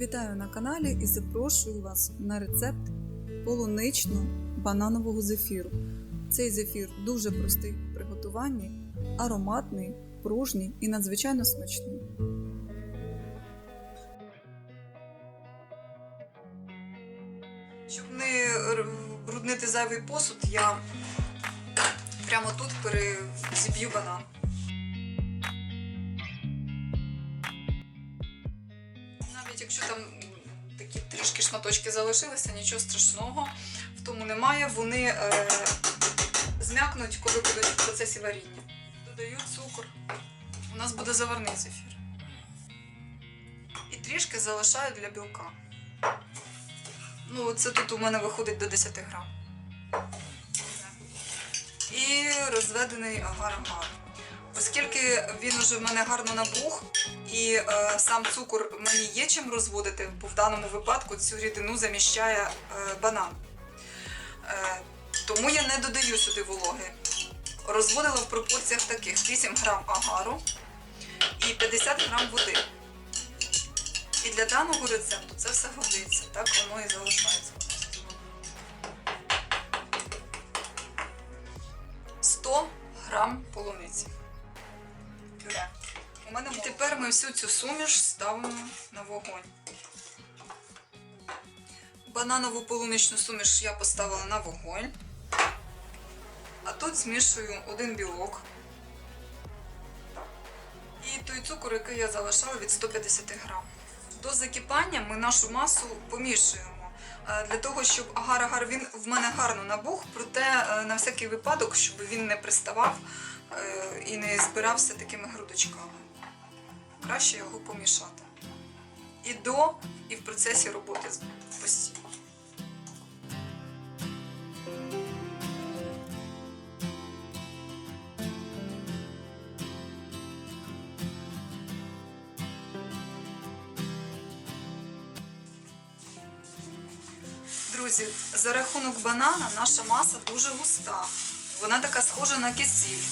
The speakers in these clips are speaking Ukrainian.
Вітаю на каналі і запрошую вас на рецепт полунично-бананового зефіру. Цей зефір дуже простий в приготуванні, ароматний, пружній і надзвичайно смачний. Щоб не бруднити зайвий посуд, я прямо тут перезіб'ю банан. Навіть якщо там такі трішки шматочки залишилися, нічого страшного в тому немає. Вони е, зм'якнуть, коли будуть в процесі варіння. Додаю цукор. У нас буде заварний зефір. І трішки залишаю для білка. Ну, це тут у мене виходить до 10 грам. І розведений агар-агар. Оскільки він уже в мене гарно набух, і е, сам цукор мені є чим розводити, бо в даному випадку цю рідину заміщає е, банан. Е, тому я не додаю сюди вологи. Розводила в пропорціях таких: 8 грам агару і 50 грам води. І для даного рецепту це все годиться, так воно і залишається. 100 грам полуниці. Пюре. У мене тепер ми всю цю суміш ставимо на вогонь. Бананову полуничну суміш я поставила на вогонь. А тут змішую один білок. І той цукор, який я залишала від 150 грам. До закипання ми нашу масу помішуємо. Е, Для того, щоб агар-агар він в мене гарно набух, проте е, на всякий випадок, щоб він не приставав е, і не збирався такими грудочками. Краще його помішати. І до, і в процесі роботи постійно. Друзі, за рахунок банана наша маса дуже густа. Вона така схожа на кисіль.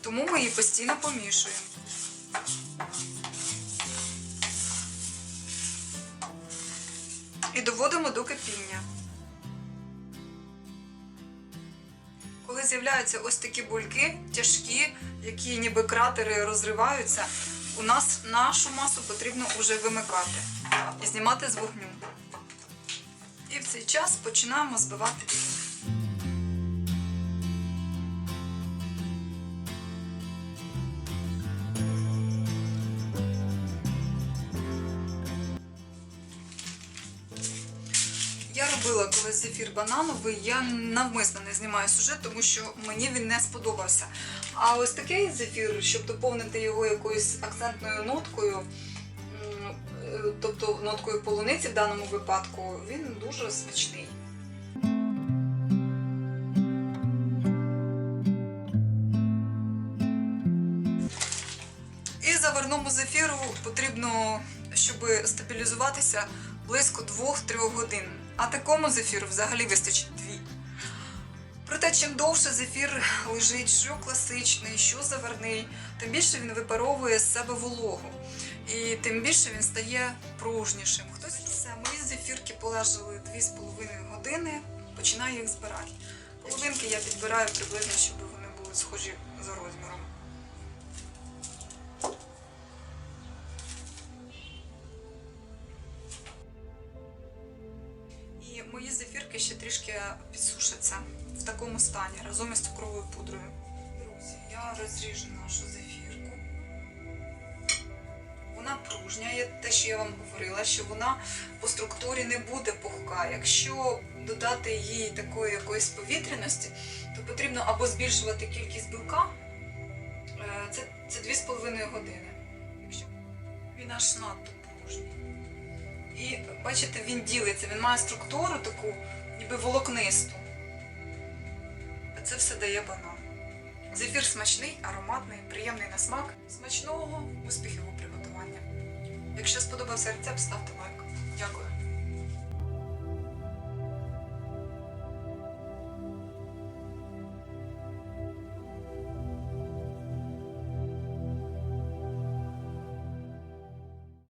Тому ми її постійно помішуємо. І доводимо до кипіння. Коли з'являються ось такі бульки, тяжкі, які ніби кратери розриваються, у нас нашу масу потрібно вже вимикати і знімати з вогню. І в цей час починаємо збивати білок. Я робила колись зефір банановий, я навмисно не знімаю сюжет, тому що мені він не сподобався. А ось такий зефір, щоб доповнити його якоюсь акцентною ноткою, тобто ноткою полуниці в даному випадку, він дуже смачний. І заварному зефіру потрібно, щоб стабілізуватися, близько 2-3 годин. А такому зефіру взагалі вистачить 2. Проте, чим довше зефір лежить, що класичний, що заварний, тим більше він випаровує з себе вологу. І тим більше він стає пружнішим. Хтось мої зефірки полежали 2,5 години, починаю їх збирати. Половинки я підбираю приблизно, щоб вони були схожі за розміром. І мої зефірки ще трішки підсушаться в такому стані разом із цукровою пудрою. Друзі, я розріжу нашу зефірку. Пружня, те, що я вам говорила, що вона по структурі не буде пухка. Якщо додати їй такої якоїсь повітряності, то потрібно або збільшувати кількість білка. Е, Це, це 2,5 години. Якщо він аж надто пружній. І бачите, він ділиться, він має структуру таку, ніби волокнисту. А це все дає банан. Зефір смачний, ароматний, приємний на смак. Смачного, успіхів у приготуванні. Якщо сподобався рецепт, ставте лайк. Дякую.